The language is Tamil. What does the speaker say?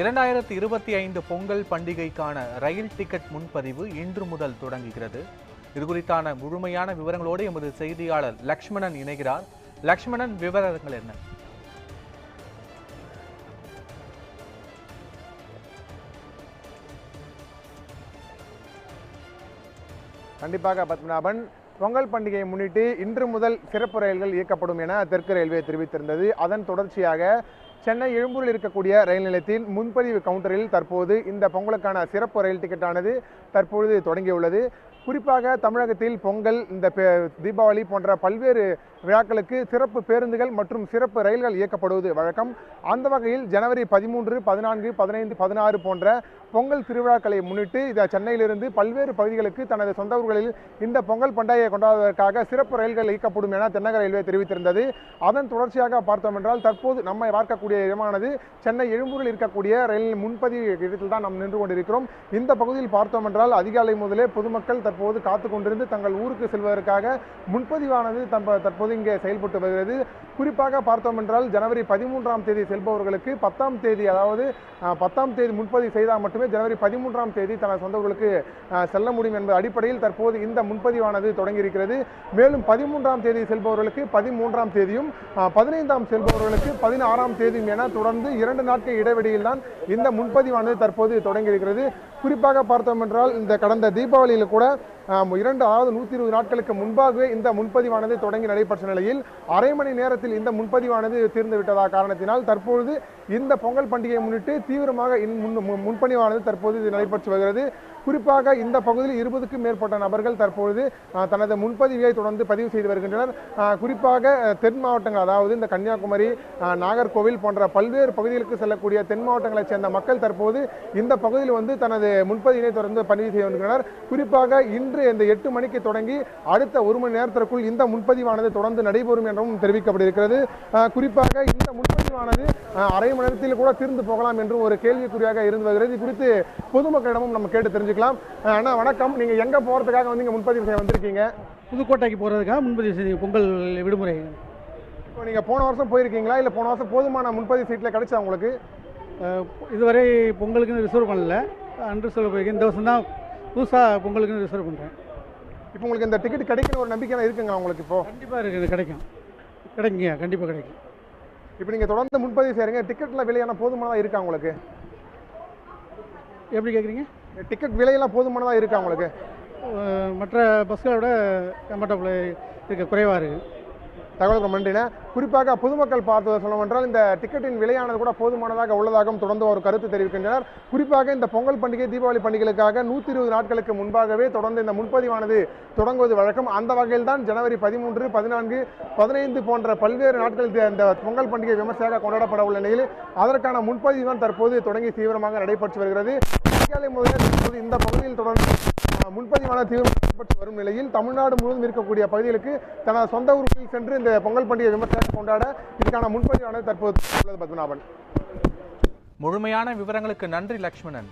இரண்டாயிரத்தி இருபத்தி ஐந்து பொங்கல் பண்டிகைக்கான ரயில் டிக்கெட் முன்பதிவு இன்று முதல் தொடங்குகிறது. இது குறித்தான முழுமையான விவரங்களோடு எமது செய்தியாளர் லக்ஷ்மணன் இணைகிறார். லக்ஷ்மணன் விவரங்கள் என்ன? கண்டிப்பாக பத்மநாபன் பொங்கல் பண்டிகையை முன்னிட்டு இன்று முதல் சிறப்பு ரயில்கள் இயக்கப்படும் என தெற்கு ரயில்வே தெரிவித்திருந்தது. அதன் தொடர்ச்சியாக சென்னை எழும்பூரில் இருக்கக்கூடிய ரயில் நிலையத்தில் முன்பதிவு கவுண்டரில் தற்போது இந்த பொங்கலுக்கான சிறப்பு ரயில் டிக்கெட்டானது தற்பொழுது தொடங்கியுள்ளது. குறிப்பாக தமிழகத்தில் பொங்கல் இந்த தீபாவளி போன்ற பல்வேறு விழாக்களுக்கு சிறப்பு பேருந்துகள் மற்றும் சிறப்பு ரயில்கள் இயக்கப்படுவது வழக்கம். அந்த வகையில் ஜனவரி பதிமூன்று பதினான்கு பதினைந்து பதினாறு போன்ற பொங்கல் திருவிழாக்களை முன்னிட்டு இந்த சென்னையிலிருந்து பல்வேறு பகுதிகளுக்கு தனது சொந்த ஊர்களில் இந்த பொங்கல் பண்டிகையை கொண்டாடுவதற்காக சிறப்பு ரயில்கள் இயக்கப்படும் என தென்னக ரயில்வே தெரிவித்திருந்தது. அதன் தொடர்ச்சியாக பார்த்தோம் என்றால் தற்போது நம்மை பார்க்கக்கூடிய இடமானது சென்னை எழும்பூரில் இருக்கக்கூடிய ரயில் முன்பதிவு இடத்தில் தான் நாம் நின்று கொண்டிருக்கிறோம். இந்த பகுதியில் பார்த்தோம் என்றால் அதிகாலை முதலே பொதுமக்கள் தற்போது காத்து கொண்டிருந்து தங்கள் ஊருக்கு செல்வதற்காக முன்பதிவானது தம்ப- தற்போது இங்கே செயல்பட்டு வருகிறது. குறிப்பாக பார்த்தோம் என்றால் ஜனவரி பதிமூன்றாம் தேதி செல்பவர்களுக்கு பத்தாம் தேதி அதாவது பத்தாம் தேதி முன்பதிவு செய்தால் மட்டுமே ஜனவரி பதிமூன்றாம் தேதி தனது சொந்த ஊர்களுக்கு செல்ல முடியும் என்பது அடிப்படையில் தற்போது இந்த முன்பதிவானது தொடங்கியிருக்கிறது. மேலும் பதிமூன்றாம் தேதி செல்பவர்களுக்கு பதிமூன்றாம் தேதியும் பதினைந்தாம் செல்பவர்களுக்கு பதினாறாம் தேதியும் என தொடர்ந்து இரண்டு நாட்கள் இடைவெளியில் தான் இந்த முன்பதிவானது தற்போது தொடங்கியிருக்கிறது. குறிப்பாக பார்த்தோம் என்றால் இந்த கடந்த தீபாவளியில் கூட இரண்டு அதாவது நூற்றி இருபது நாட்களுக்கு முன்பாகவே இந்த முன்பதிவானது தொடங்கி நடைபெற்ற நிலையில் அரை மணி நேரத்தில் இந்த முன்பதிவானது தீர்ந்து விட்டதா காரணத்தினால் தற்பொழுது இந்த பொங்கல் பண்டிகையை முன்னிட்டு தீவிரமாக இன் முன் முன்பதிவானது தற்போது இது நடைபெற்று வருகிறது. குறிப்பாக இந்த பகுதியில் இருபதுக்கும் மேற்பட்ட நபர்கள் தற்பொழுது தனது முன்பதிவை தொடர்ந்து பதிவு செய்து வருகின்றனர். குறிப்பாக தென் மாவட்டங்கள் அதாவது இந்த கன்னியாகுமரி நாகர்கோவில் போன்ற பல்வேறு பகுதிகளுக்கு செல்லக்கூடிய தென் மாவட்டங்களைச் சேர்ந்த மக்கள் தற்போது இந்த பகுதியில் வந்து தனது முன்பதிவினை தொடர்ந்து பதிவு செய்து வருகின்றனர். குறிப்பாக இன்று இந்த எட்டு மணிக்கு தொடங்கி அடுத்த ஒரு மணி நேரத்திற்குள் இந்த முன்பதிவானது தொடர்ந்து நடைபெறும் என்றும் தெரிவிக்கப்பட்டிருக்கிறது. குறிப்பாக இந்த முன்பதிவானது அரை மணி நேரத்தில் கூட தீர்ந்து போகலாம் என்று ஒரு கேள்விக்குறியாக இருந்து வருகிறது. குறித்து பொதுமக்களிடமும் நம்ம கேட்டு தெரிஞ்சுக்கலாம். அண்ணா வணக்கம். நீங்க எங்க போறதுக்காக வந்து இங்க முன்பதிவு செய்ய வந்திருக்கீங்க? புதுக்கோட்டைக்கு போகிறதுக்காக முன்பதிவு செய்தி பொங்கல் விடுமுறை. இப்போ நீங்க போன வருஷம் போயிருக்கீங்களா? இல்ல போன வருஷம் போதுமான முன்பதிவு சீட்ல கிடைச்சா உங்களுக்கு? இதுவரை பொங்கலுக்குன்னு ரிசர்வ் பண்ணல. அன்று சொல்ல போயிருக்கேன். இந்த வருஷம் தான் புதுசாக பொங்கலுக்குன்னு ரிசர்வ் பண்ணுறேன் இப்போ உங்களுக்கு இந்த டிக்கெட் கிடைக்கணும் ஒரு நம்பிக்கை இருக்குங்க உங்களுக்கு இப்போ? கண்டிப்பாக இருக்குது கிடைக்கும். கிடைக்குங்க கண்டிப்பாக கிடைக்கும். இப்போ நீங்க தொடர்ந்து முன்பதிவு செய்றீங்க டிக்கெட்ல விலையான போதுமானதா இருக்கா உங்களுக்கு? எப்படி கேட்குறீங்க டிக்கெட் விலையெல்லாம் போதுமானதா இருக்கா உங்களுக்கு? மற்ற பஸ்களை விட கம்ஃபர்டபுள் இருக்க குறைவாக இருக்குது தகவலுக்கு ரொம்ப குறிப்பாக பொதுமக்கள் பார்த்து சொல்லவென்றால் இந்த டிக்கெட்டின் விலையானது கூட போதுமானதாக உள்ளதாகவும் தொடர்ந்து ஒரு கருத்து தெரிவிக்கின்றனர். குறிப்பாக இந்த பொங்கல் பண்டிகை தீபாவளி பண்டிகைகளுக்காக நூற்றி இருபது நாட்களுக்கு முன்பாகவே தொடர்ந்து இந்த முன்பதிவானது தொடங்குவது வழக்கம். அந்த வகையில் தான் ஜனவரி பதிமூன்று பதினான்கு பதினைந்து போன்ற பல்வேறு நாட்கள் இந்த- பொங்கல் பண்டிகை விமர்சையாக கொண்டாடப்பட உள்ள நிலையில் அதற்கான முன்பதிவு தான் தற்போது தொடங்கி தீவிரமாக நடைபெற்று வருகிறது. அதிகாலை முதலே தற்போது இந்த பகுதியில் தொடர்ந்து முன்பதிவான தீவிரம் ஏற்பட்டு வரும் நிலையில் தமிழ்நாடு முழுவதும் இருக்கக்கூடிய பகுதிகளுக்கு தனது சொந்த ஊர்களில் சென்று இந்த பொங்கல் பண்டிகை விமர்சனம் கொண்டாட இதுக்கான முன்பதிவானது தற்போது உள்ளது பத்மநாபன். முழுமையான விவரங்களுக்கு நன்றி லக்ஷ்மணன்.